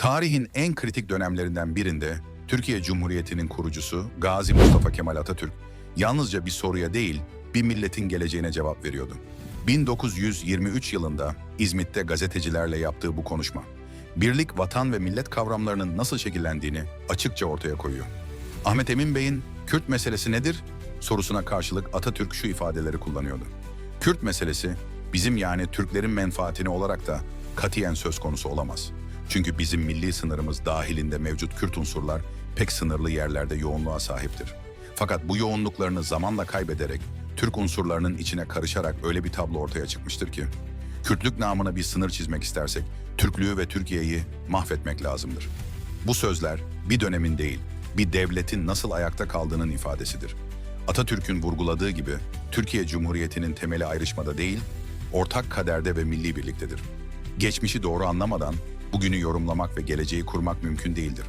Tarihin en kritik dönemlerinden birinde Türkiye Cumhuriyeti'nin kurucusu Gazi Mustafa Kemal Atatürk yalnızca bir soruya değil, bir milletin geleceğine cevap veriyordu. 1923 yılında İzmit'te gazetecilerle yaptığı bu konuşma, birlik, vatan ve millet kavramlarının nasıl şekillendiğini açıkça ortaya koyuyor. Ahmet Emin Bey'in Kürt meselesi nedir sorusuna karşılık Atatürk şu ifadeleri kullanıyordu. Kürt meselesi bizim yani Türklerin menfaatini olarak da katiyen söz konusu olamaz. Çünkü bizim milli sınırımız dahilinde mevcut Kürt unsurlar pek sınırlı yerlerde yoğunluğa sahiptir. Fakat bu yoğunluklarını zamanla kaybederek Türk unsurlarının içine karışarak öyle bir tablo ortaya çıkmıştır ki Kürtlük namına bir sınır çizmek istersek Türklüğü ve Türkiye'yi mahvetmek lazımdır. Bu sözler bir dönemin değil, bir devletin nasıl ayakta kaldığının ifadesidir. Atatürk'ün vurguladığı gibi Türkiye Cumhuriyeti'nin temeli ayrışmada değil, ortak kaderde ve milli birliktedir. Geçmişi doğru anlamadan bugünü yorumlamak ve geleceği kurmak mümkün değildir.